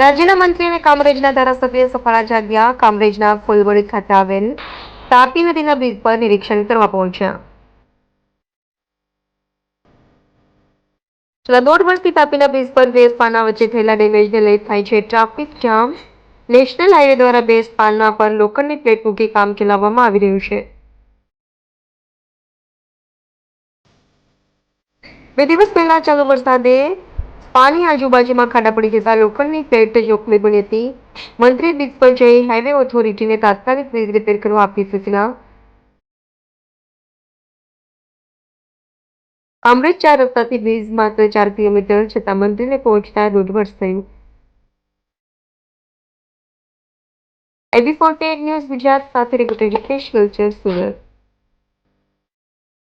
રાજ્યના મંત્રી અને કામરેજના ધારાસભ્ય સફાળા જાગ્યા. કામરેજના ફુલવડી ખાતે આવેલ તાપી નદીના બ્રિજ પર નિરીક્ષણ કરવા પહોંચ્યા. છેલ્લા દોઢ વર્ષથી તાપીના બ્રિજ પર બે સ્પાના વચ્ચે થયેલા ડેમેજને લઈ થાય છે ટ્રાફિક જામ. નેશનલ હાઈવે દ્વારા બે સ્પાના પર લોખંડની પ્લેટ મૂકી કામ ચલાવવામાં આવી રહ્યું છે. બે દિવસ પહેલા ચાલુ વરસાદે પાણી આજુબાજુમાં ખાડા પડી જતા લોકોની પ્લેટ જોખમી બની હતી. મંત્રી જઈ હાઈવે ઓથોરિટીને તાત્કાલિક બ્રિજ રિપેર કરવા આપી સૂચના. અમૃત ચાર રસ્તાથી બ્રિજ માત્ર ચાર કિલોમીટર છતાં મંત્રીને પહોંચતા વર્ષ થયું. એબી ફોર્ટી ન્યૂઝ ગુજરાત સાથે રિપોર્ટર રિતેશ કલ્ચર સુરત.